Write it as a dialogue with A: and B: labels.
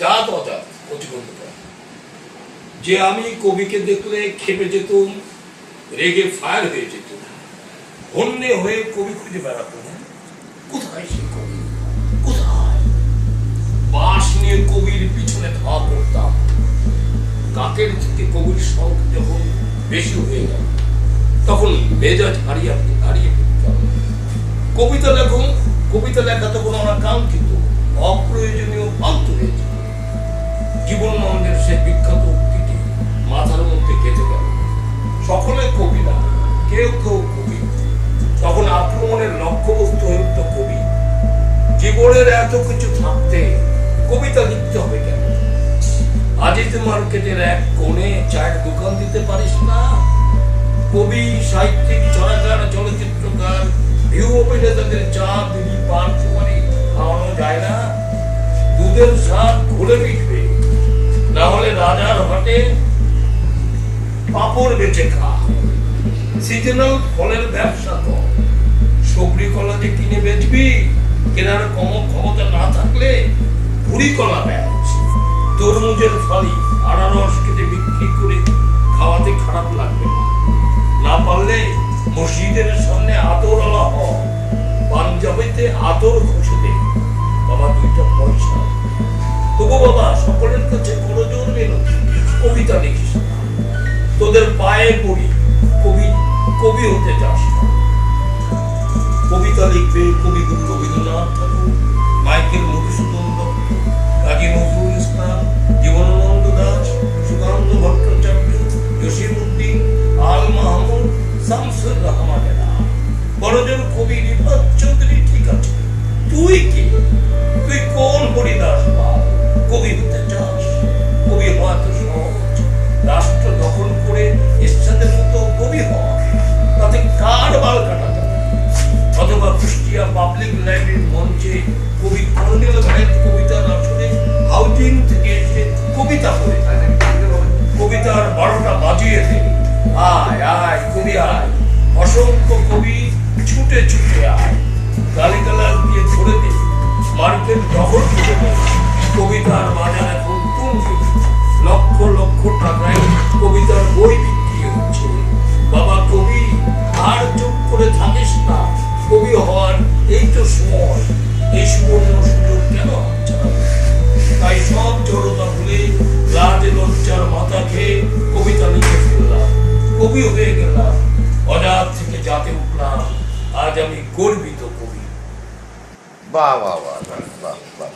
A: জাত অজাত প্রতিবন্ধকতা। যে আমি কবিকে দেখলে খেপে যেতুম, রেগে ফায়ার হয়ে যেতুম, হন্যে হয়ে কবি খুঁজে বেড়াতাম, কোথায় সে কবি? কোথায়? বাঁশ নিয়ে কবির পিছনে ধা করতাম, কাকের থেকে কবির শখ যখন বেশি হয়ে গেল, তখন মেজাজ হারিয়ে হারিয়ে ফেলতাম কবিতা লেখুন, কবিতা লেখা তখন আমার কেউ কবি। তখন আক্রমণের লক্ষ্যবস্তু হয়ে উঠত কবি। জীবনের এত কিছু থাকতে কবিতা লিখতে হবে কেন? আজিজ মার্কেটের এক কোণে চায়ের দোকান দিতে পারিস না? কবি, সাহিত্যিক চলাকার চলচ্চিত্রকার, ভিউ অভিনেতাদের চা, বিড়ি, পান, সুপারি খাওয়ানো যায় না। দুধের স্বাদ ঘুরে মিটবে। না হলে রাজার হাটে পাপড় বেচে খা। সিজনাল ফলের ব্যবসা কর সবরি কলা যে কিনে বেচবি, কেনার কম ক্ষমতা না থাকলে ভুড়ি কলা বেচ তরমুজের ফালি আনারস কেটে বিক্রি করে খাওয়াতে খারাপ লাগবে না। পারলে মসজিদের সামনে আতর আলা হ পাঞ্জাবিতে আতর ঘষে দে। বাবা, দুইটা পয়সা। তবু বাবা, সকলের কাছে বড় জোর কবিতা লিখিস তোদের পায়ে পড়ি। লিখবে কবিগুরু রবীন্দ্রনাথ ঠাকুর, মাইকেল মধুসূদন দত্ত, কাজী নজরুল ইসলাম, জীবনানন্দ দাস, সুকান্ত ভট্টাচার্য জসিমুদ্দিন আল মাহমুদ, শামসুর রহমানেরা বড়জন কবি রিফাত চৌধুরী ঠিক আছে। তুই কি? মঞ্চে কবি কর্নেল ভাইয়ের কবিতার আসরে হাউজিং থেকে এসে কবিতা করে কবিতার বারোটা বাজিয়ে দে আয় আয়, কবি, আয়। অসংখ্য কবি ছুটে ছুটে আয়। গালিগালাজ দিয়ে ধরে দে মার্কেট দখল করে কবিতার বাজার তাই সব জড়তা ভুলে লাটে লজ্জার মাথা খেয়ে কবিতা লিখে ফেললাম। কবি হয়ে গেলাম, অজাত থেকে জাতে উঠলাম, আজ আমি গর্বিত কবি।
B: বাহ বাহ বাহ বাহ বাহ।